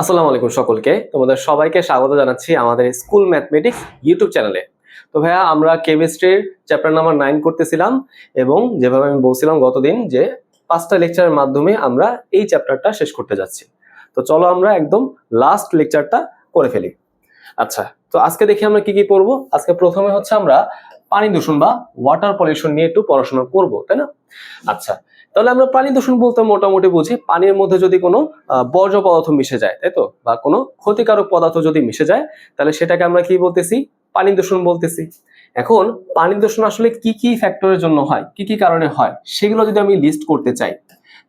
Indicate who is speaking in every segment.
Speaker 1: আসসালামু আলাইকুম সকলকে। তোমাদের সবাইকে স্বাগত জানাচ্ছি আমাদের স্কুল ম্যাথমেটিক্স ইউটিউব চ্যানেলে। তো ভাইয়া, আমরা কেমিস্ট্রির চ্যাপ্টার নাম্বার নাইন করতেছিলাম এবং যেভাবে আমি বলছিলাম গতদিন যে পাঁচটা লেকচারের মাধ্যমে আমরা এই চ্যাপ্টারটা শেষ করতে যাচ্ছি। তো চলো আমরা একদম লাস্ট লেকচারটা করে ফেলি। আচ্ছা তো আজকে দেখি আমরা কি কি পড়ব? আজকে প্রথমে হচ্ছে আমরা পানি দূষণ বা ওয়াটার পলিউশন নিয়ে একটু পড়াশোনা করব, তাই না? আচ্ছা তাহলে আমরা পানি দূষণ বলতে মোটামুটি বুঝি, পানির মধ্যে যদি কোনো বর্জ্য পদার্থ মিশে যায়, তাই তো? বা কোনো ক্ষতিকারক পদার্থ যদি মিশে যায়, তাহলে সেটাকে আমরা কি বলতেছি? পানি দূষণ বলতেছি। এখন পানি দূষণ আসলে কি কি ফ্যাক্টরের জন্য হয়, কি কি কারণে হয়, সেগুলো যদি আমি লিস্ট করতে চাই।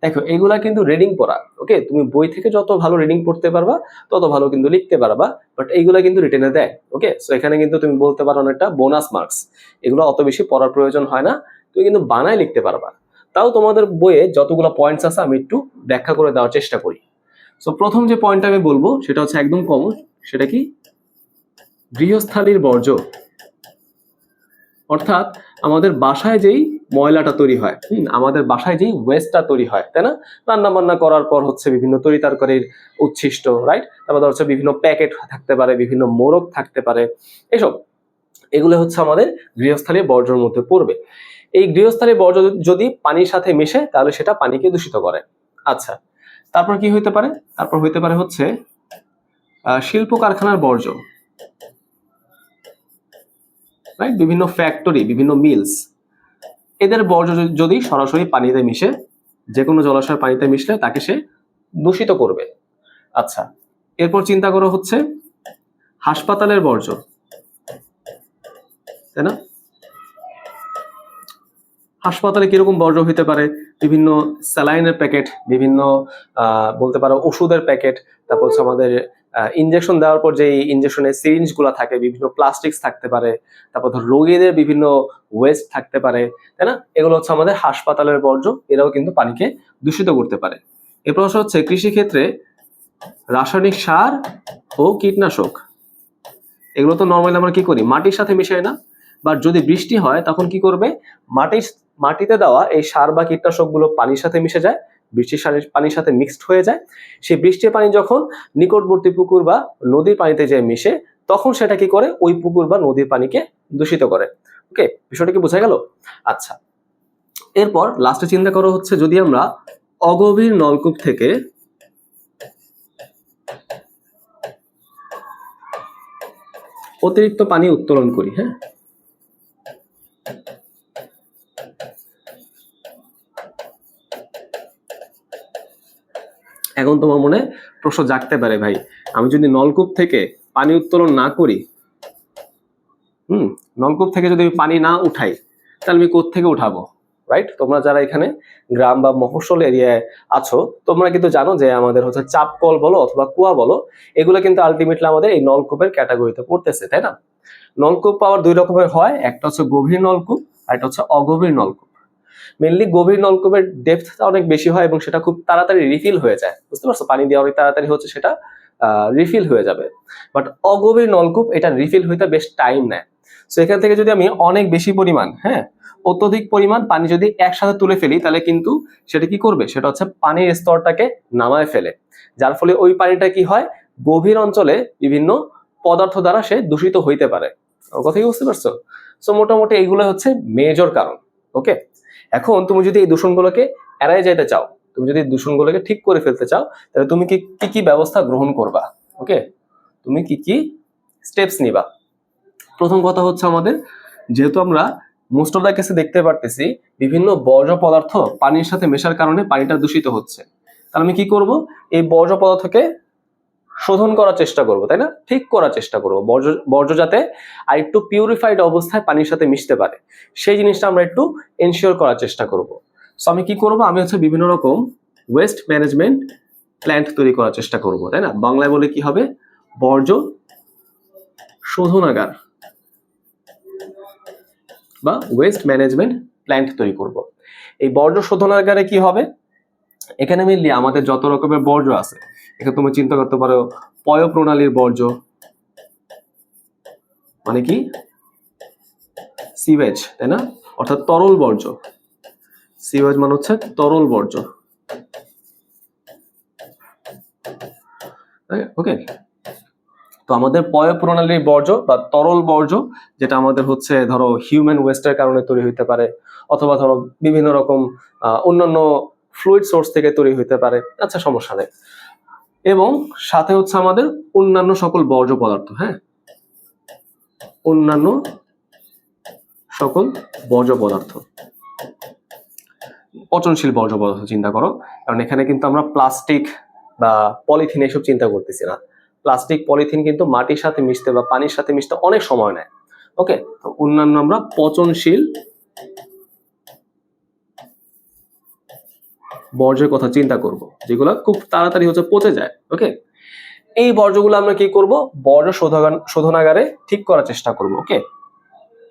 Speaker 1: দেখো, এগুলা কিন্তু রিডিং পড়া ওকে তুমি বই থেকে যত ভালো রিডিং পড়তে পারবা, তত ভালো কিন্তু লিখতে পারবা বাট এইগুলা কিন্তু রিটেনে দেয় ওকে সো এখানে কিন্তু তুমি বলতে পারো অনেকটা বোনাস মার্কস এগুলো অত বেশি পড়ার প্রয়োজন হয় না, তুমি কিন্তু বানায় লিখতে পারবা। তাও তোমাদের বইয়ে যতগুলো পয়েন্টস আছে আমি একটু ব্যাখ্যা করে দেওয়ার চেষ্টা করি। সো প্রথম যে পয়েন্টটা আমি বলব, সেটা হচ্ছে একদম কমন সেটা কি? গৃহস্থালীর বর্জ্য। অর্থাৎ আমাদের বাসায় যেই ময়লাটা তৈরি হয় আমাদের বাসায় যেই ওয়েস্টটা তৈরি হয়, তাই না? রান্না বান্না করার পর হচ্ছে বিভিন্ন তরিতরকারির উচ্ছিষ্ট রাইট তারপর হচ্ছে বিভিন্ন প্যাকেট থাকতে পারে, বিভিন্ন মোরগ থাকতে পারে, এসব। এগুলো হচ্ছে আমাদের গৃহস্থালীয় বর্জ্যের মধ্যে পড়বে। এই গৃহস্থালীয় বর্জ্য যদি পানির সাথে মিশে, তাহলে সেটা পানিকে দূষিত করে। আচ্ছা তারপর কি হইতে পারে? তারপর হইতে পারে হচ্ছে শিল্প কারখানার বর্জ্য। রাইট বিভিন্ন ফ্যাক্টরি বিভিন্ন মিলস এদের বর্জ্য যদি সরাসরি পানিতে মিশে যে কোনো জলাশয়ের পানিতে মিশলে তাকে সে দূষিত করবে। আচ্ছা এরপর চিন্তা করো হচ্ছে, হাসপাতালের বর্জ্য। তাই না? হাসপাতালে কীরকম বর্জ্য হইতে পারে? বিভিন্ন স্যালাইনের প্যাকেট, বিভিন্ন বলতে পারো ওষুধের প্যাকেট, তারপর হচ্ছে আমাদের ইনজেকশন দেওয়ার পর যে ইনজেকশনের সিরিঞ্জগুলো থাকে, বিভিন্ন প্লাস্টিক্স থাকতে পারে, তারপর ধর রোগীদের বিভিন্ন ওয়েস্ট থাকতে পারে, তাই না? এগুলো হচ্ছে আমাদের হাসপাতালের বর্জ্য, এরাও কিন্তু পানিকে দূষিত করতে পারে। এরপর প্রশ্ন হচ্ছে কৃষিক্ষেত্রে রাসায়নিক সার ও কীটনাশক, এগুলো তো নর্মালি আমরা কি করি? মাটির সাথে মিশাই না। বা যদি বৃষ্টি হয়, তখন কি করবে? মাটির মাটিতে দেওয়া এই সার বা কীটনাশকগুলো পানির সাথে মিশে যায়, বৃষ্টির সারের পানির সাথে মিক্সড হয়ে যায়। সেই বৃষ্টির পানি যখন নিকটবর্তী পুকুর বা নদীর পানিতে যায় মিশে, তখন সেটা কি করে? ওই পুকুর বা নদীর পানিকে দূষিত করে। ওকে বিষয়টা কি বোঝা গেল? আচ্ছা। এরপর লাস্টে চিন্তা করো হচ্ছে যদি আমরা অগভীর নলকূপ থেকে অতিরিক্ত পানি উত্তোলন করি হ্যাঁ? এখন তোমার মনে প্রশ্ন জাগতে পারে ভাই। আমি যদি নলকূপ থেকে পানি উত্তোলন না করি, হুম, নলকূপ থেকে যদি আমি পানি না উঠাই, তাহলে আমি থেকে উঠাবো? রাইট তোমরা যারা এখানে গ্রাম বা মফস্বল এরিয়ায় আছো, তোমরা কিন্তু জানো যে আমাদের হচ্ছে চাপ কল বলো অথবা কুয়া বলো, এগুলো কিন্তু আলটিমেটলি আমাদের এই নলকূপের ক্যাটাগরিতে পড়তেছে, তাই না? নলকূপ পাওয়ার দুই রকমের হয়, একটা হচ্ছে গভীর নলকূপ আর একটা হচ্ছে অগভীর নলকূপ। মেনলি গভীর নলকূপের ডেপথটা অনেক বেশি হয় এবং সেটা খুব তাড়াতাড়ি রিফিল হয়ে যায়। বুঝতে পারছ? পানি দেওয়া অনেক তাড়াতাড়ি হচ্ছে সেটা রিফিল হয়ে যাবে। বাট অগভীর নলকূপ এটা রিফিল হইতে বেশ টাইম নেয়। সো এখান থেকে যদি আমি অনেক বেশি পরিমাণ হ্যাঁ অত্যধিক পরিমাণ পানি যদি একসাথে তুলে ফেলি, তাহলে কিন্তু সেটা কি করবে? সেটা হচ্ছে পানির স্তরটাকে নামায় ফেলে। যার ফলে ওই পানিটা কি হয়? গভীর অঞ্চলে বিভিন্ন পদার্থ দ্বারা সে দূষিত হইতে পারে। আমার কথা কি বুঝতে পারছ? সো মোটামুটি এইগুলো হচ্ছে মেজর কারণ ওকে এখন তুমি যদি এই দূষণগুলোকে এড়াই যেতে চাও, তুমি যদি দূষণগুলোকে ঠিক করে ফেলতে চাও, তাহলে তুমি কি কি কি ব্যবস্থা গ্রহণ করবা? ওকে তুমি কি কি স্টেপস নিবা? প্রথম কথা হচ্ছে আমাদের, যেহেতু আমরা মোস্ট অফ দ্য কেসে দেখতে পারতেছি, বিভিন্ন বর্জ্য পদার্থ পানির সাথে মেশার কারণে পানিটা দূষিত হচ্ছে। তাহলে আমি কি করব? এই বর্জ্য পদার্থকে শোধন করার চেষ্টা করব, তাই না? ঠিক করার চেষ্টা করব। বর্জ্য বর্জ্য যাতে আর একটু পিউরিফাইড অবস্থায় পানির সাথে মিশতে পারে। সেই জিনিসটা আমরা একটু এনশিওর করার চেষ্টা করব। সো আমি কি করব? আমি হচ্ছে বিভিন্ন রকম ওয়েস্ট ম্যানেজমেন্ট প্ল্যান্ট তৈরি করার চেষ্টা করব, তাই না? বাংলায় বলে কি হবে? বর্জ্য শোধনাগার বা ওয়েস্ট ম্যানেজমেন্ট প্ল্যান্ট তৈরি করব। এই বর্জ্য শোধনাগারে কি হবে? এখানে মেনলি আমাদের যত রকমের বর্জ্য আছে এখানে তুমি চিন্তা করতে পারো, পয় প্রণালীর বর্জ্য। মানে কি? সিভেজ তাই না? অর্থাৎ তরল বর্জ্য। সিওয়েজ মানে হচ্ছে তরল বর্জ্য। ওকে তো আমাদের পয় প্রণালীর বর্জ্য বা তরল বর্জ্য, যেটা আমাদের হচ্ছে ধরো হিউম্যান ওয়েস্টের কারণে তৈরি হইতে পারে, অথবা ধরো বিভিন্ন রকম অন্যান্য ফ্লুইড সোর্স থেকে তৈরি হইতে পারে। আচ্ছা সমস্যা নেই। এবং সাথে হচ্ছে আমাদের অন্যান্য সকল বর্জ্য পদার্থ হ্যাঁ? অন্যান্য সকল বর্জ্য পদার্থ। পচনশীল বর্জ্য পদার্থ চিন্তা করো, কারণ এখানে কিন্তু আমরা প্লাস্টিক বা পলিথিন এসব চিন্তা করতেছি না। প্লাস্টিক পলিথিন কিন্তু মাটির সাথে মিশতে বা পানির সাথে মিশতে অনেক সময় নেয়। ওকে তো অন্যান্য আমরা পচনশীল বর্জ্যের কথা চিন্তা করব, যেগুলো খুব তাড়াতাড়ি হচ্ছে পচে যায় ওকে এই বর্জ্যগুলো আমরা কি করব? বর্জ্য শোধন শোধনাগারে ঠিক করার চেষ্টা করব ওকে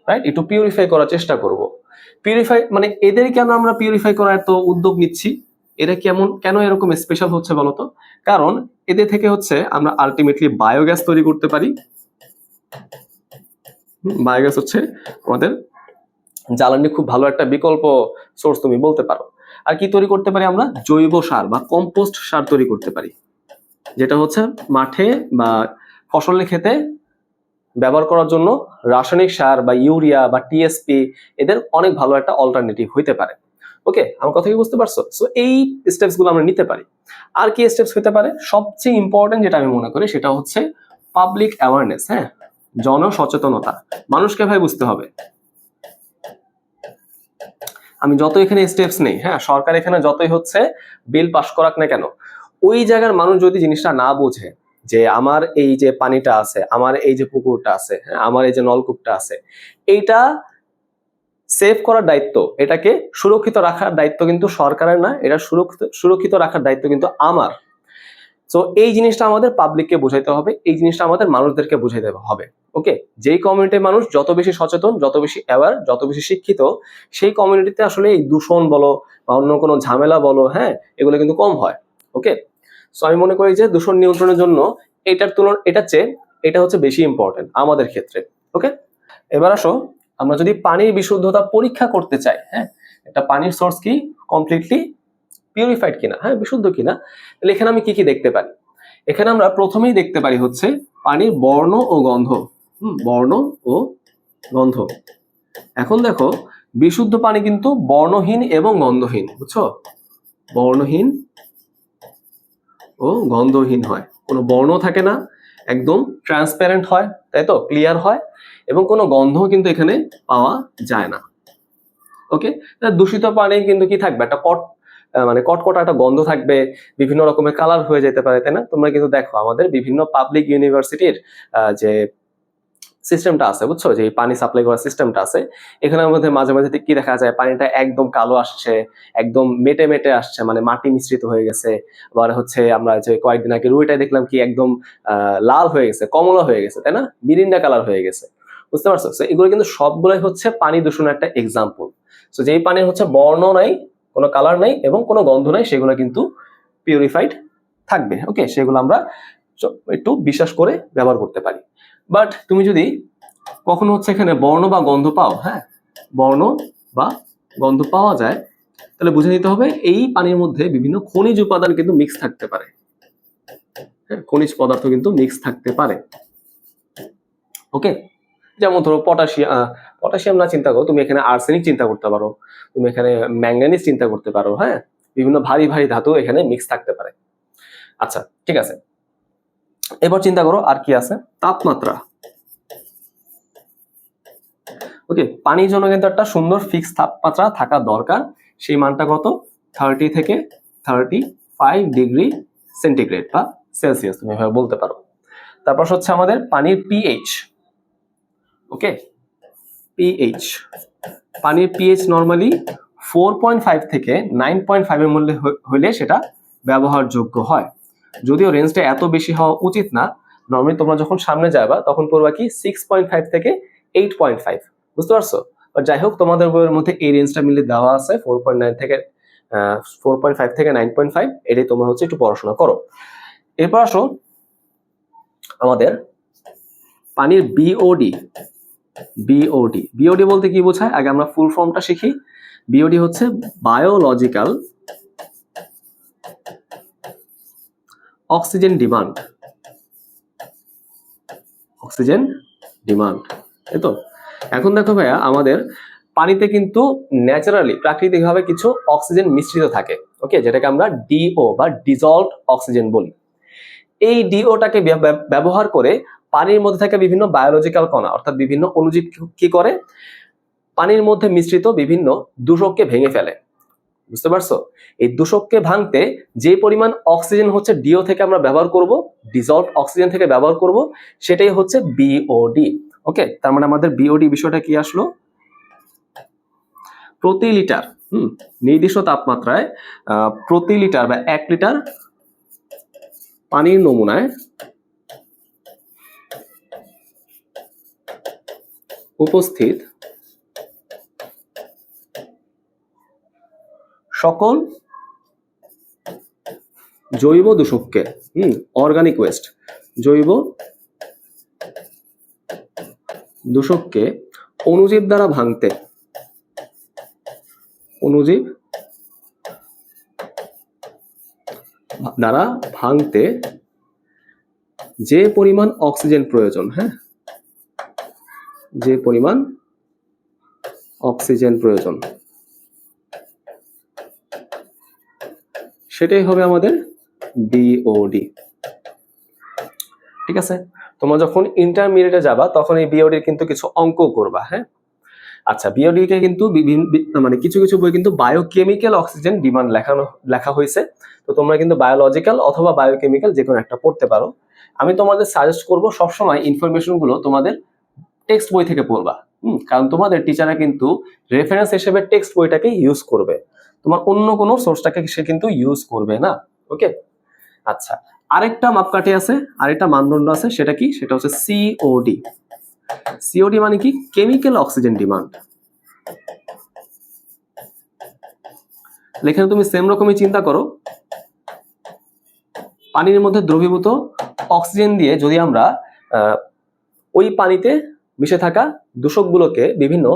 Speaker 1: রাইট একটু পিউরিফাই করার চেষ্টা করব। পিউরিফাই মানে এদের কেন আমরা পিউরিফাই করার এত উদ্যোগ নিচ্ছি? এরা কেমন, কেন এরকম স্পেশাল হচ্ছে বলতো কারণ এদের থেকে হচ্ছে আমরা আলটিমেটলি বায়োগ্যাস তৈরি করতে পারি। বায়োগ্যাস হচ্ছে আমাদের জ্বালানি খুব ভালো একটা বিকল্প সোর্স তুমি বলতে পারো। আর কি তৈরি করতে পারি আমরা? জৈব সার বা কম্পোস্ট সার তৈরি করতে পারি। যেটা হচ্ছে মাঠে বা ফসলের ক্ষেতে ব্যবহার করার জন্য রাসায়নিক সার বা ইউরিয়া বা টিএসপি এদের অনেক ভালো একটা অল্টারনেটিভ হইতে পারে। ওকে, আমার কথা কি বুঝতে পারছ? সো এই স্টেপসগুলো আমরা নিতে পারি। আর কি স্টেপস হতে পারে? সবচেয়ে ইম্পর্টেন্ট যেটা আমি মনে করি সেটা হচ্ছে পাবলিক অ্যাওয়ারনেস হ্যাঁ? জনসচেতনতা। মানুষকে ভাই বুঝতে হবে। আমি যত এখানে স্টেপস নেই হ্যাঁ সরকার এখানে যতই হচ্ছে বিল পাস করাক না কেন ওই জায়গার মানুষ যদি জিনিসটা না বোঝে যে আমার এই যে পানিটা আছে আমার এই যে পুকুরটা আছে হ্যাঁ, আমার এই যে নলকূপটা আছে এইটা সেভ করার দায়িত্ব এটাকে সুরক্ষিত রাখার দায়িত্ব কিন্তু সরকারের না এটা সুরক্ষিত সুরক্ষিত রাখার দায়িত্ব কিন্তু আমার। তো এই জিনিসটা আমাদের পাবলিককে বোঝাইতে হবে, এই জিনিসটা আমাদের মানুষদেরকে বুঝাইতে হবে ওকে যেই কমিউনিটির মানুষ যত বেশি সচেতন, যত বেশি অ্যাওয়ার যত বেশি শিক্ষিত, সেই কমিউনিটিতে আসলে এই দূষণ বলো বা অন্য কোনো ঝামেলা বলো হ্যাঁ এগুলো কিন্তু কম হয় ওকে সো আমি মনে করি যে দূষণ নিয়ন্ত্রণের জন্য এটার তুলনা এটার চেয়ে এটা হচ্ছে বেশি ইম্পর্টেন্ট আমাদের ক্ষেত্রে ওকে এবার আসো, আমরা যদি পানির বিশুদ্ধতা পরীক্ষা করতে চাই হ্যাঁ? একটা পানির সোর্স কি? কমপ্লিটলি পিউরিফাইড কিনা হ্যাঁ বিশুদ্ধ কিনা, তাহলে এখানে আমি কি কি দেখতে পারি? এখানে আমরা প্রথমেই দেখতে পারি হচ্ছে পানির বর্ণ ও গন্ধ বর্ণ ও গন্ধ। এখন দেখো, বিশুদ্ধ পানি কিন্তু বর্ণহীন এবং গন্ধহীন, বুঝছ? বর্ণহীন ও গন্ধহীন হয়। কোনো বর্ণ থাকে না, একদম ট্রান্সপ্যারেন্ট হয়, তাই তো? ক্লিয়ার হয়, এবং কোনো গন্ধ কিন্তু এখানে পাওয়া যায় না। ওকে দূষিত পানি কিন্তু কি থাকবে? একটা মানে কটকটা একটা গন্ধ থাকবে, বিভিন্ন রকমের কালার হয়ে যেতে পারে, তাই না? তোমরা কিন্তু দেখো, আমাদের বিভিন্ন পাবলিক ইউনিভার্সিটির যে সিস্টেমটা আছে, বুঝছ? যে পানি সাপ্লাই করার সিস্টেমটা আছে, এখানের মধ্যে মাঝে মাঝে কি দেখা যায়? পানিটা একদম কালো আসছে, একদম মেটে মেটে আসছে মানে মাটি মিশ্রিত হয়ে গেছে। আবার হচ্ছে আমরা যে কয়েকদিন আগে রুইটাই দেখলাম কি একদম লাল হয়ে গেছে, কমলা হয়ে গেছে, তাই না? মিরিন্ডা কালার হয়ে গেছে। বুঝতে পারছ? এগুলো কিন্তু সবগুলোই হচ্ছে পানি দূষণের একটা এক্সাম্পল তো যেই পানি হচ্ছে বর্ণ নাই কোনো কালার নাই এবং কোনো গন্ধ নাই, সেগুলো কিন্তু পিউরিফাইড থাকবে। ওকে সেগুলো আমরা একটু বিশ্বাস করে ব্যবহার করতে পারি। বাট তুমি যদি কখনো হচ্ছে এখানে বর্ণ বা গন্ধ পাও হ্যাঁ বর্ণ বা গন্ধ পাওয়া যায়, তাহলে বুঝে নিতে হবে এই পানির মধ্যে বিভিন্ন খনিজ উপাদান কিন্তু মিক্স থাকতে পারে। হ্যাঁ খনিজ পদার্থ কিন্তু মিক্স থাকতে পারে। ওকে যেমন ধরো পটাশিয়াম পটাশিয়াম না চিন্তা করো, তুমি এখানে আর্সেনিক চিন্তা করতে পারো, তুমি এখানে ম্যাঙ্গানিজ চিন্তা করতে পারো হ্যাঁ? বিভিন্ন ভারী ভারী ধাতু এখানে মিক্স থাকতে পারে। আচ্ছা ঠিক আছে। এবার চিন্তা করো আর কি আছে? তাপমাত্রা। ওকে পানির জন্য কিন্তু একটা সুন্দর ফিক্স তাপমাত্রা থাকা দরকার। সেই মানটা কত? থার্টি থেকে থার্টি ফাইভ ডিগ্রি সেন্টিগ্রেড বা সেলসিয়াস তুমি বলতে পারো। তারপর হচ্ছে আমাদের পানির পিএইচ ওকে পিএইচ পানির pH normally four point five থেকে নাইন পয়েন্ট ফাইভের মধ্যে হ- হলে সেটা ব্যবহারযোগ্য হয়। যদিও রেঞ্জটা এত বেশি হওয়া উচিত না নর্মালি তোমরা যখন সামনে যাবা, তখন পড়বা কি সিক্স পয়েন্ট ফাইভ থেকে এইট পয়েন্ট ফাইভ বুঝতে পারছ? But যাই হোক, তোমাদের বইয়ের মধ্যে এই রেঞ্জটা মিলে দেওয়া আছে ফোর পয়েন্ট নাইন থেকে ফোর পয়েন্ট ফাইভ থেকে নাইন পয়েন্ট ফাইভ এটাই তোমরা হচ্ছে একটু পড়াশোনা করো। এরপর আসো আমাদের পানির বিওডি বিওডি বিওডি বলতে কি বোঝায়? আগে আমরা ফুল ফর্মটা শিখি। বিওডি হচ্ছে biological oxygen demand oxygen demand তাই তো? এখন দেখো ভাইয়া, আমাদের পানিতে কিন্তু ন্যাচারালি প্রাকৃতিকভাবে কিছু অক্সিজেন মিশ্রিত থাকে ওকে যেটাকে আমরা ডিও বা ডিজলভ অক্সিজেন বলি। এই ডিওটাকে ব্যবহার করে পানির মধ্যে থাকা বিভিন্ন বায়োলজিক্যাল কণা, অর্থাৎ বিভিন্ন অণুজীব কি করে? পানির মধ্যে মিশ্রিত বিভিন্ন দূষককে ভেঙে ফেলে। বুঝতে পারছ? এই দূষককে ভাঙতে যে পরিমাণ অক্সিজেন হচ্ছে ডিও থেকে আমরা ব্যবহার করব ডিজলভ অক্সিজেন থেকে ব্যবহার করব, সেটাই হচ্ছে বিওডি ওকে তার মানে আমাদের বিওডি বিষয়টা কি আসলো? প্রতি লিটার, হুম, নির্দিষ্ট তাপমাত্রায় প্রতি লিটার বা এক লিটার পানির নমুনায় উপস্থিত সকল জৈব দূষককে, হুম অর্গানিক ওয়েস্ট জৈব দূষককে অণুজীব দ্বারা ভাঙতে, অণুজীব দ্বারা ভাঙতে যে পরিমাণ অক্সিজেন প্রয়োজন হ্যাঁ যে পরিমাণ অক্সিজেন প্রয়োজন। সেটাই হবে আমাদের বিওডি ঠিক আছে? তোমরা যখন ইন্টারমিডিয়েটে যাবা, তখন এই বিওডির কিন্তু কিছু অঙ্ক করবা হ্যাঁ? আচ্ছা বিওডি কে কিন্তু বিভিন্ন মানে কিছু কিছু বই কিন্তু বায়োকেমিক্যাল অক্সিজেন ডিমান্ড লেখানো, লেখা হয়েছে। তো তোমরা কিন্তু বায়োলজিক্যাল অথবা বায়োকেমিক্যাল যে কোনো একটা পড়তে পারো। আমি তোমাদের সাজেস্ট করব সবসময় ইনফরমেশনগুলো তোমাদের টেক্সট বই থেকে পড়বা। হুম, কারণ তোমাদের টিচাররা কিন্তু রেফারেন্স হিসেবে টেক্সট বইটাকে ইউজ করবে। তোমার অন্য কোনো সোর্সটাকে সে কিন্তু ইউজ করবে না। ওকে আচ্ছা আরেকটা মাপকাঠি আছে, আরেকটা মানদণ্ড আছে, সেটা কি? সেটা হচ্ছে সিওডি সিওডি মানে কি? কেমিক্যাল অক্সিজেন ডিমান্ড এখানে তুমি সেম রকমই চিন্তা করো। পানির মধ্যে দ্রবীভূত অক্সিজেন দিয়ে যদি আমরা ওই পানিতে মিশে থাকা দূষকগুলোকে বিভিন্ন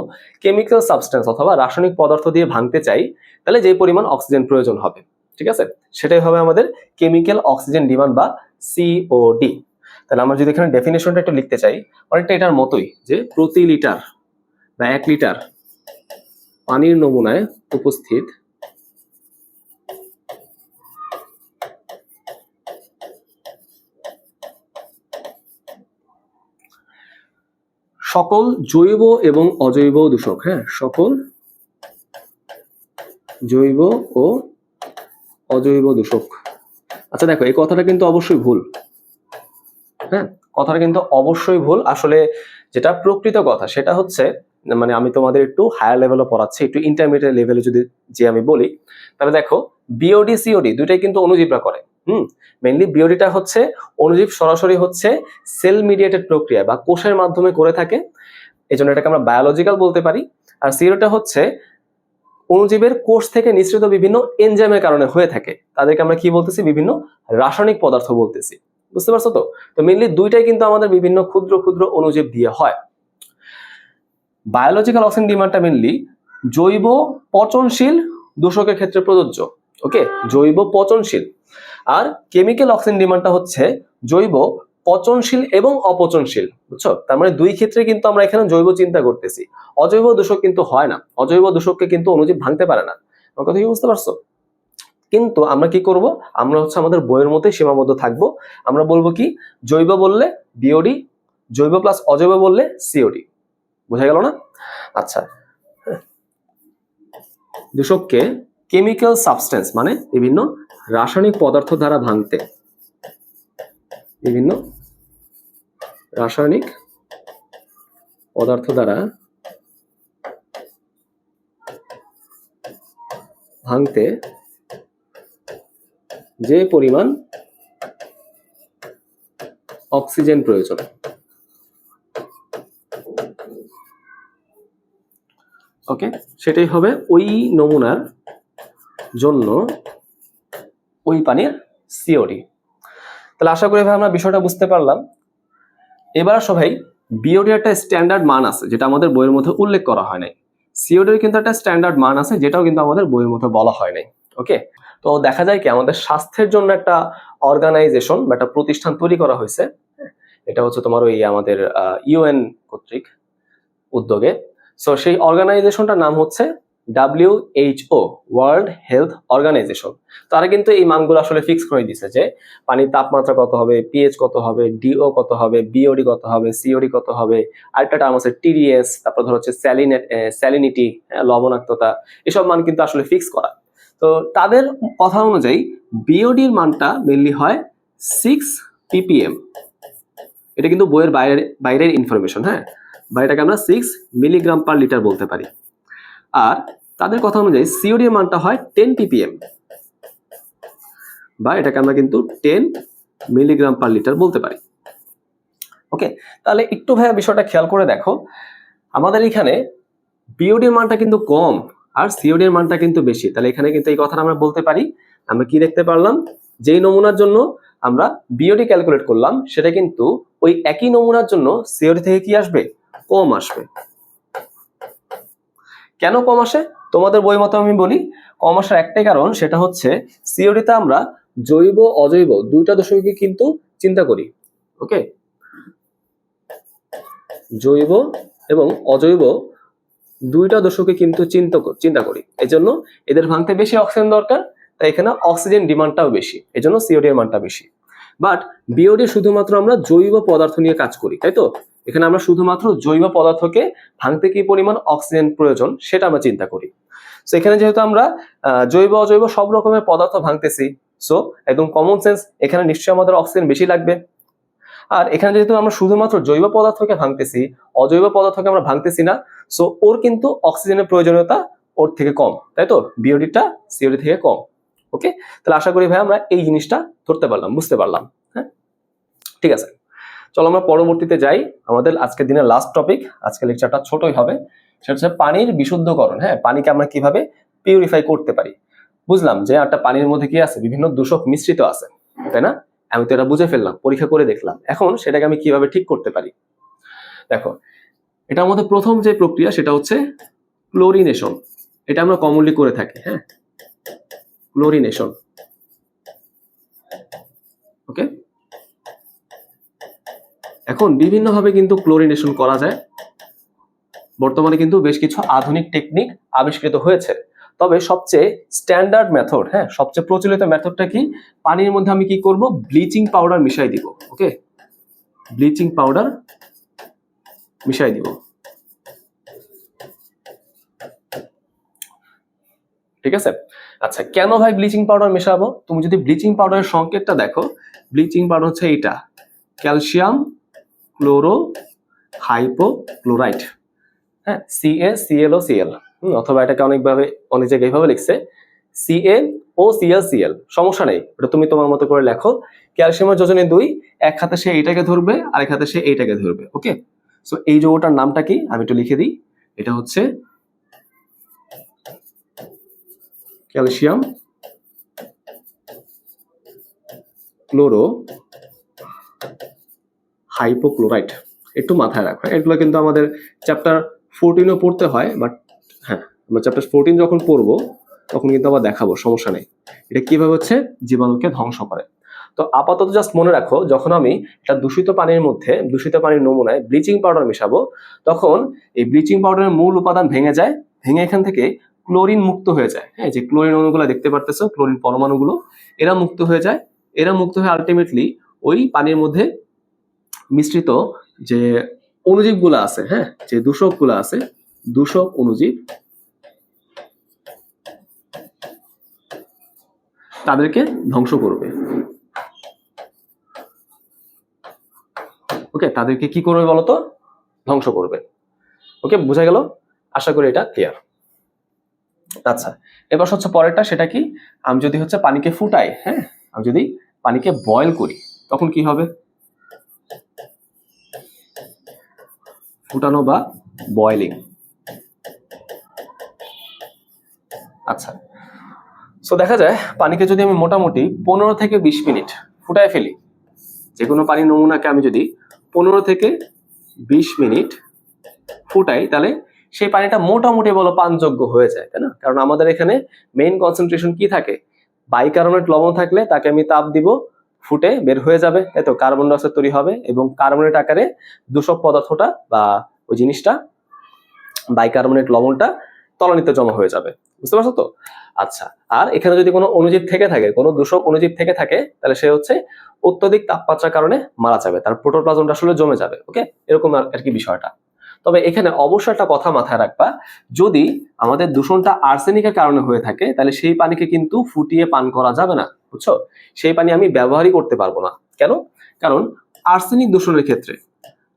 Speaker 1: কেমিক্যাল সাবস্টেন্স অথবা রাসায়নিক পদার্থ দিয়ে ভাঙতে চাই, তাহলে যে পরিমাণ অক্সিজেন প্রয়োজন হবে, ঠিক আছে? সেটাই হবে আমাদের কেমিক্যাল অক্সিজেন ডিমান্ড বা সিওডি তাহলে আমরা যদি এখানে ডেফিনেশনটা একটু লিখতে চাই, অনেকটা এটার মতোই যে প্রতি লিটার বা এক লিটার পানির নমুনায় উপস্থিত সকল জৈব এবং অজৈব দূষক হ্যাঁ সকল জৈব ও অজৈব দূষক। আচ্ছা দেখো, এই কথাটা কিন্তু অবশ্যই ভুল। হ্যাঁ কথাটা কিন্তু অবশ্যই ভুল। আসলে যেটা প্রকৃত কথা, সেটা হচ্ছে মানে আমি তোমাদের একটু হায়ার লেভেলে পড়াচ্ছি, একটু ইন্টারমিডিয়েট লেভেলে যদি যে আমি বলি, তাহলে দেখো বিওডি সিওডি দুইটাই কিন্তু অনুজীবরা করে। হুম মেনলি বিওডিটা হচ্ছে অনুজীব সরাসরি হচ্ছে সেল মিডিয়েটেড প্রক্রিয়া বা কোষের মাধ্যমে করে থাকে। এই জন্য এটাকে আমরা বায়োলজিক্যাল বলতে পারি। আর সিওডিটা হচ্ছে অণুজীবের কোষ থেকে নিঃসৃত বিভিন্ন এনজাইমের কারণে হয়ে থাকে। তাদেরকে আমরা কি বলতেছি? বিভিন্ন রাসায়নিক পদার্থ বলতেছি। বুঝতে পারছ তো? তো মেনলি দুইটাই কিন্তু আমাদের বিভিন্ন ক্ষুদ্র ক্ষুদ্র অনুজীব দিয়ে হয়। বায়োলজিক্যাল অক্সিজেন ডিমান্ডটা মেনলি জৈব পচনশীল দূষকের ক্ষেত্রে প্রযোজ্য। ওকে জৈব পচনশীল। আর কেমিক্যাল অক্সিজেন ডিমান্ডটা হচ্ছে জৈব, পচনশীল এবং অপচনশীল, বুঝছ? তার মানে দুই ক্ষেত্রে কিন্তু আমরা এখানে জৈব চিন্তা করতেছি। অজৈব দূষক কিন্তু হয় না। অজৈব দূষককে কিন্তু অনুজীব ভাঙতে পারে না। আমার কথা কি বুঝতে পারছ? কিন্তু আমরা কি করব? আমরা হচ্ছে আমাদের বইয়ের মধ্যে সীমাবদ্ধ থাকব। আমরা বলব কি? জৈব বললে বিওডি জৈব প্লাস অজৈব বললে সিওডি বোঝা গেল না? আচ্ছা। দূষককে কেমিক্যাল সাবস্টেন্স মানে বিভিন্ন রাসায়নিক পদার্থ দ্বারা ভাঙতে। বিভিন্ন রাসায়নিক পদার্থ দ্বারা ভাঙতে যে পরিমাণ অক্সিজেন প্রয়োজন। ওকে, সেটাই হবে ওই নমুনার জন্য ওই পানির সিওডি তাহলে আশা করি ভাই আমরা বিষয়টা বুঝতে পারলাম। এবার সবাই বিওডি একটা স্ট্যান্ডার্ড মান আছে, যেটা আমাদের বইয়ের মধ্যে উল্লেখ করা হয় নাই। সিওডির কিন্তু একটা স্ট্যান্ডার্ড মান আছে, যেটাও কিন্তু আমাদের বইয়ের মধ্যে বলা হয় নাই, ওকে? তো দেখা যায় কি, আমাদের স্বাস্থ্যের জন্য একটা অর্গানাইজেশন বা একটা প্রতিষ্ঠান তৈরি করা হয়েছে। এটা হচ্ছে তোমার ওই আমাদের ইউএন কর্তৃক উদ্যোগে। সো সেই অর্গানাইজেশনটার নাম হচ্ছে ডাব্লিউএইচও ওয়ার্ল্ড হেলথ অর্গানাইজেশন তারা কিন্তু এই মানগুলো আসলে ফিক্স করে দিছে যে পানির তাপমাত্রা কত হবে পিএইচ কত হবে ডিও কত হবে বিওডি কত হবে সিওডি কত হবে, আরেকটা টার্ম আছে টিডিএস তারপর ধর হচ্ছে স্যালিনেট স্যালিনিটি লবণাক্ততা, এসব মান কিন্তু আসলে ফিক্স করা। তো তাদের কথা অনুযায়ী বিওডির মানটা মেনলি হয় সিক্স পিপিএম এটা কিন্তু বইয়ের বাইরের বাইরের ইনফরমেশন হ্যাঁ? বা এটাকে আমরা সিক্স মিলিগ্রাম পার লিটার বলতে পারি। আর তাদের কথা অনুযায়ী সিওডি এর মানটা হয় টেন পিপিএম বা এটাকে আমরা কিন্তু টেন মিলিগ্রাম পার লিটার বলতে পারি। ওকে তাহলে একটু ভাইয়া বিষয়টা খেয়াল করে দেখো। আমাদের এখানে বিওডি এর মানটা কিন্তু কম আর সিওডি এর মানটা কিন্তু বেশি। তাহলে এখানে কিন্তু এই কথাটা আমরা বলতে পারি। আমরা কি দেখতে পারলাম? যেই নমুনার জন্য আমরা বিওডি ক্যালকুলেট করলাম, সেটা কিন্তু ওই একই নমুনার জন্য সিওডি থেকে কি আসবে? কম আসবে। কেন কম আসে? তোমাদের বই মতো আমি বলি, কম আসার একটাই কারণ সেটা হচ্ছে সিওডিতে আমরা জৈব, অজৈব দুইটা দশমিকে কিন্তু চিন্তা করি ওকে জৈব এবং অজৈব দুইটা দশকে কিন্তু চিন্তা চিন্তা করি। এজন্য এদের ভাঙতে বেশি অক্সিজেন দরকার, তাই এখানে অক্সিজেন ডিমান্ডটাও বেশি, এজন্য সিওডি এর মানটা বেশি। বাট বিওডি শুধুমাত্র আমরা জৈব পদার্থ নিয়ে কাজ করি, তাই তো? এখানে আমরা শুধুমাত্র জৈব পদার্থকে ভাঙতে কি পরিমাণ অক্সিজেন প্রয়োজন সেটা আমরা চিন্তা করি। সো এখানে যেহেতু আমরা জৈব অজৈব সব রকমের পদার্থ ভাঙতেছি সো একদম কমন সেন্স এখানে নিশ্চয়ই আমাদের অক্সিজেন বেশি লাগবে। আর এখানে যেহেতু আমরা শুধুমাত্র জৈব পদার্থকে ভাঙতেছি, অজৈব পদার্থকে আমরা ভাঙতেছি না সো ওর কিন্তু অক্সিজেনের প্রয়োজনীয়তা ওর থেকে কম, তাই তো? বিওডিটা সিওডি থেকে কম ওকে তাহলে আশা করি ভাই আমরা এই জিনিসটা ধরতে পারলাম, বুঝতে পারলাম হ্যাঁ? ঠিক আছে। চলো আমরা পরবর্তীতে যাই আমাদের আজকের দিনের লাস্ট টপিক আজকে লেকচারটা ছোটই হবে। সেটা হচ্ছে পানির বিশুদ্ধকরণ। হ্যাঁ পানিকে আমরা কীভাবে পিউরিফাই করতে পারি? বুঝলাম যে একটা পানির মধ্যে কি আছে? বিভিন্ন দূষক মিশ্রিত আছে, তাই না? আমি তো এটা বুঝে ফেললাম, পরীক্ষা করে দেখলাম। এখন সেটাকে আমি কীভাবে ঠিক করতে পারি? দেখো, এটার মধ্যে প্রথম যে প্রক্রিয়া সেটা হচ্ছে ক্লোরিনেশন এটা আমরা কমনলি করে থাকি হ্যাঁ? ক্লোরিনেশন ওকে এখন বিভিন্নভাবে কিন্তু ক্লোরিনেশন করা যায়। বর্তমানে কিন্তু বেশ কিছু আধুনিক টেকনিক আবিষ্কৃত হয়েছে। তবে সবচেয়ে স্ট্যান্ডার্ড মেথড হ্যাঁ সবচেয়ে প্রচলিত মেথডটা কি? পানির মধ্যে আমি কি করব? ব্লিচিং পাউডার মিশাই দিব, ওকে? ব্লিচিং পাউডার মিশাই দিব। ঠিক আছে? আচ্ছা কেন ভাই ব্লিচিং পাউডার মেশাবো? তুমি যদি ব্লিচিং পাউডারের সংকেতটা দেখো, ব্লিচিং পাউডার হচ্ছে এইটা, ক্যালসিয়াম ক্লোরো হাইপোক্লোরাইড হ্যাঁ সিএ সিএলও সিএল অথবা এটাকে অনেকভাবে, অনেক জায়গায় এইভাবে লিখছে। সিএ ও সিএল সিএল সমস্যা নেই ওটা তুমি তোমার মতো করে লেখো। ক্যালসিয়ামের যোজনে দুই, এক হাতে সে এইটাকে ধরবে, আরেক হাতে সে এইটাকে ধরবে, ওকে? সো এই যৌগটার নামটা কি? আমি একটু লিখে দিই। এটা হচ্ছে ক্যালসিয়াম ক্লোরো হাইপোক্লোরাইড একটু মাথায় রাখো হ্যাঁ? এগুলো কিন্তু আমাদের চ্যাপ্টার ফোরটিনও পড়তে হয় বাট হ্যাঁ আমরা চ্যাপ্টার ফোরটিন যখন পড়ব, তখন কিন্তু আবার দেখাবো, সমস্যা নেই। এটা কীভাবে হচ্ছে? জীবাণুকে ধ্বংস করে। তো আপাতত জাস্ট মনে রাখো, যখন আমি একটা দূষিত পানির মধ্যে, দূষিত পানির নমুনায় ব্লিচিং পাউডার মেশাবো, তখন এই ব্লিচিং পাউডারের মূল উপাদান ভেঙে যায়, ভেঙে এখান থেকে ক্লোরিন মুক্ত হয়ে যায়। হ্যাঁ যে ক্লোরিন অণুগুলো দেখতে পারতেছো, ক্লোরিন পরমাণুগুলো, এরা মুক্ত হয়ে যায়। এরা মুক্ত হয়ে আলটিমেটলি ওই পানির মধ্যে মিশ্রিত যে অণুজীবগুলো আছে হ্যাঁ? যে দূষকগুলো আছে, দূষক অনুজীব, তাদেরকে ধ্বংস করবে। ওকে তাদেরকে কি করবে বলতো? ধ্বংস করবে। ওকে বোঝা গেল? আশা করি এটা ক্লিয়ার আচ্ছা এবার হচ্ছে পরেরটা, সেটা কি? আমি যদি হচ্ছে পানিকে ফুটাই হ্যাঁ? আমি যদি পানিকে বয়েল করি, তখন কি হবে? ফুটানো বা বয়েলিং আচ্ছা। সো দেখা যায় পানিকে যদি আমি মোটামুটি পনেরো থেকে বিশ মিনিট ফুটায় ফেলি যে কোনো পানির নমুনাকে আমি যদি পনেরো থেকে বিশ মিনিট ফুটাই, তাহলে সেই পানিটা মোটামুটি বলো পানযোগ্য হয়ে যায়, তাই না? কারণ আমাদের এখানে মেইন কনসেন্ট্রেশন কি থাকে? বাইকার্বনেট লবণ থাকলে তাকে আমি তাপ দিব ফুটে বের হয়ে যাবে, তাই তো? কার্বন ডাইঅক্সাইড তৈরি হবে এবং কার্বনেট আকারে দূষক পদার্থটা বা ওই জিনিসটা বাইকার্বনেট লবণটা তলানিতে জমা হয়ে যাবে। বুঝতে পারছ তো? আচ্ছা আর এখানে যদি কোনো অনুজীব থেকে থাকে, কোনো দূষক অনুজীব থেকে থাকে, তাহলে সে হচ্ছে অত্যধিক তাপমাত্রার কারণে মারা যাবে, তার প্রোটোপ্লাজমটা আসলে জমে যাবে ওকে এরকম আর কি বিষয়টা। তবে এখানে অবশ্যই একটা কথা মাথায় রাখবা, যদি আমাদের দূষণটা আর্সেনিকের কারণে হয়ে থাকে, তাহলে সেই পানিকে কিন্তু ফুটিয়ে পান করা যাবে না। বুঝছ? সেই পানি আমি ব্যবহারই করতে পারব না। কেন? কারণ আর্সেনিক দূষণের ক্ষেত্রে।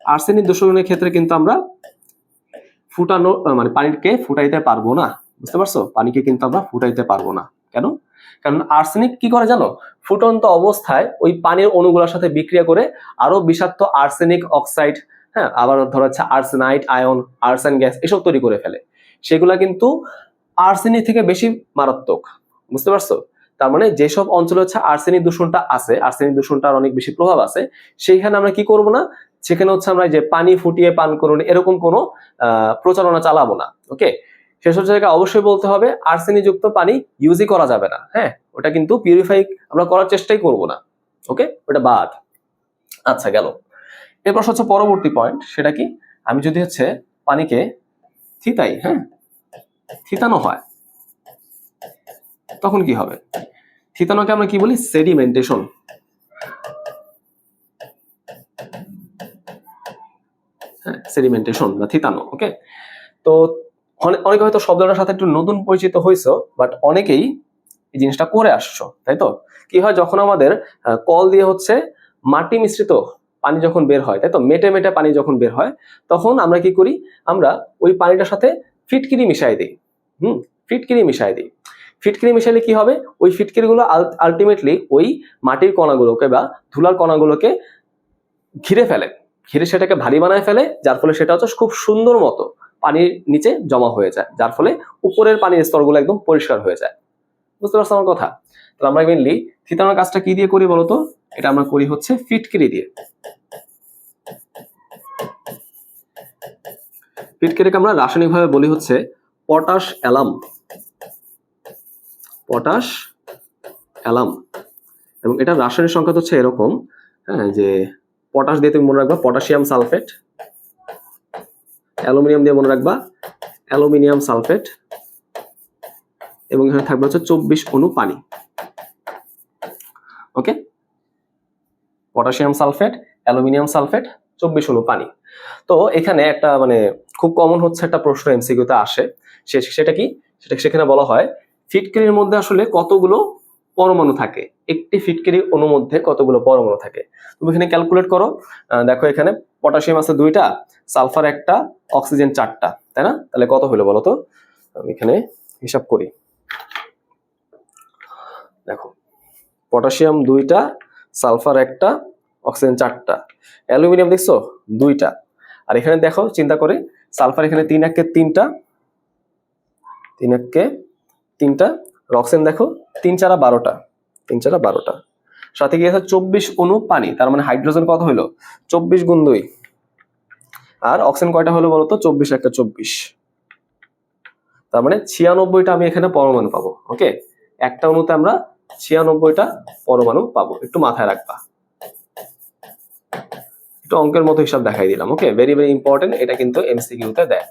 Speaker 1: আর্সেনিক দূষণের ক্ষেত্রে কিন্তু আমরা ফুটানো মানে পানিকে ফুটাইতে পারব না। বুঝতে পারছ? পানিকে কিন্তু আমরা ফুটাইতে পারব না। কেন? কারণ আর্সেনিক কি করে জানো? ফুটন্ত অবস্থায় ওই পানির অণুগুলোর সাথে বিক্রিয়া করে আরও বিষাক্ত আর্সেনিক অক্সাইড হ্যাঁ আবার ধরো হচ্ছে আর্সেনাইট আয়ন, আর্সেন গ্যাস এসব তৈরি করে ফেলে। সেগুলা কিন্তু আর্সেনিক থেকে বেশি মারাত্মক। বুঝতে পারছ? তার মানে যেসব অঞ্চলে হচ্ছে আর্সেনিক দূষণটা আছে, আর্সেনিক দূষণটার অনেক বেশি প্রভাব আছে, সেইখানে আমরা কি করব না? সেখানে হচ্ছে আমরা যে পানি ফুটিয়ে পান করুন, এরকম কোনো প্রচারণা চালাবো না ওকে সেসব জায়গায় অবশ্যই বলতে হবে আর্সেনিক যুক্ত পানি ইউজই করা যাবে না হ্যাঁ? ওটা কিন্তু পিউরিফাই আমরা করার চেষ্টাই করব না ওকে ওটা বাদ। আচ্ছা গেল। এরপর হচ্ছে পরবর্তী পয়েন্ট সেটা কি? আমি যদি হচ্ছে পানিকে থিতাই হ্যাঁ? থিতানো হয় তখন কি হবে? থিতানোকে আমরা কি বলি? সেডিমেন্টেশন হ্যাঁ সেডিমেন্টেশন বা থিতানো ওকে তো অনে- অনেকে হয়তো শব্দটার সাথে একটু নতুন পরিচিত হয়েছো বাট অনেকেই এই জিনিসটা করে আসছো, তাই তো? কি হয়? যখন আমাদের কল দিয়ে হচ্ছে মাটি মিশ্রিত পানি যখন বের হয়, তাই তো? মেটে মেটে পানি যখন বের হয়, তখন আমরা কি করি? আমরা ওই পানিটার সাথে ফিটকিরি মিশাই দিই, হুম? ফিটকিরি মিশাই দিই। ফিটকিরি মিশাইলে কি হবে? ওই ফিটকিরিগুলো আলটিমেটলি ওই মাটির কণাগুলোকে বা ধুলার কণাগুলোকে ঘিরে ফেলে। ঘিরে সেটাকে ভারী বানায় ফেলে, যার ফলে সেটা হচ্ছে খুব সুন্দর মতো পানির নিচে জমা হয়ে যায়, যার ফলে উপরের পানির স্তরগুলো একদম পরিষ্কার হয়ে যায়। বুঝতে পারছ আমার কথা? তাহলে আমরা মেনলি থিতানোর কাজটা কি দিয়ে করি বলতো? এটা আমরা করি হচ্ছে ফিটকিরি দিয়ে। ফিটকিরিকে আমরা রাসায়নিকভাবে বলি হচ্ছে পটাশ অ্যালাম। Potash, alarm. এবং এটা রাসায়নিক সংখ্যা হচ্ছে এরকম হ্যাঁ যে পটাশ দিয়ে তুমি মনে রাখবা পটাশিয়াম সালফেট, অ্যালুমিনিয়াম দিয়ে মনে রাখবা অ্যালুমিনিয়াম সালফেট, এবং এখানে থাকবে হচ্ছে চব্বিশ অণু পানি। Okay? Potassium sulphate, aluminium sulphate, চব্বিশ অণু পানি। তো এখানে একটা মানে খুব কমন হচ্ছে একটা প্রশ্ন এমসিকিউতে আসে সেটা কি? সেটা সেখানে বলা হয় ফিটকিরির মধ্যে আসলে কতগুলো পরমাণু থাকে? একটি ফিটকিরি অণুর মধ্যে কতগুলো পরমাণু থাকে? তুমি এখানে ক্যালকুলেট করো। দেখো এখানে পটাশিয়াম আছে দুইটা সালফার একটা অক্সিজেন চারটা, তাই না? তাহলে কত হলো বলো তো? আমি এখানে হিসাব করি। দেখো পটাশিয়াম দুইটা সালফার একটা অক্সিজেন চারটা। অ্যালুমিনিয়াম দেখছ? দুইটা। আর এখানে দেখো, চিন্তা করে সালফার এখানে তিন একে তিনটা, তিন একে তিনটা। রক্সেন দেখো, তিন চারা বারোটা, তিন চারা বারোটা। সাথে কি আছে চব্বিশ অণু পানি, তার মানে হাইড্রোজেন কত হলো চব্বিশ গুণ দুই। আর অক্সিজেন কয়টা হলো বলতো? চব্বিশ একটা চব্বিশ। তার মানে ছিয়ানব্বইটা আমি এখানে পরমাণু পাবো, ওকে? একটা অণুতে আমরা ছিয়ানব্বইটা পরমাণু পাবো, একটু মাথায় রাখবা। একটু অঙ্কের মতো হিসাব দেখাই দিলাম, ওকে? ভেরি ভেরি ইম্পর্টেন্ট এটা কিন্তু এমসিকিউতে দেয়।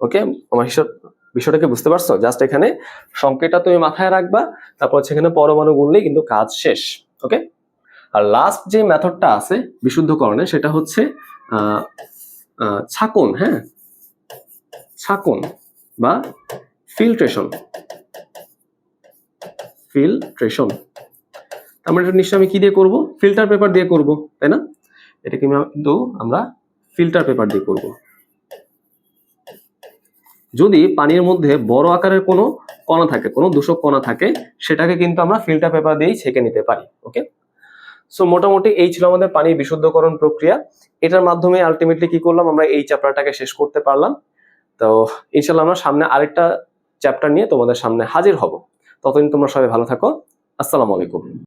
Speaker 1: ওকে? আমার হিসাব বিষয়টাকে বুঝতে পারছ? জাস্ট এখানে সংকেতটা তুমি মাথায় রাখবা তারপর এখানে পরমাণু গুনলেই কিন্তু কাজ শেষ ওকে আর লাস্ট যে মেথডটা আছে বিশুদ্ধকরণে সেটা হচ্ছে আহ, হ্যাঁ? ছাকন বা ফিল্ট্রেশন ফিল্ট্রেশন আমরা এটা নিশ্চয়ই আমি কি দিয়ে করব? ফিল্টার পেপার দিয়ে করব তাই না? এটা কিন্তু আমরা ফিল্টার পেপার দিয়ে করব। যদি পানির মধ্যে বড় আকারের কোনো কণা থাকে, কোনো দূষক কণা থাকে, সেটাকে কিন্তু আমরা ফিল্টার পেপার দিয়েই ছেঁকে নিতে পারি ওকে সো মোটামুটি এই ছিল আমাদের পানির বিশুদ্ধকরণ প্রক্রিয়া। এটার মাধ্যমে আলটিমেটলি কি করলাম? আমরা এই চ্যাপ্টারটাকে শেষ করতে পারলাম। তো ইনশাল্লাহ আমরা সামনে আরেকটা চ্যাপ্টার নিয়ে তোমাদের সামনে হাজির হব। ততদিন তোমরা সবাই ভালো থাকো। আসসালামু আলাইকুম।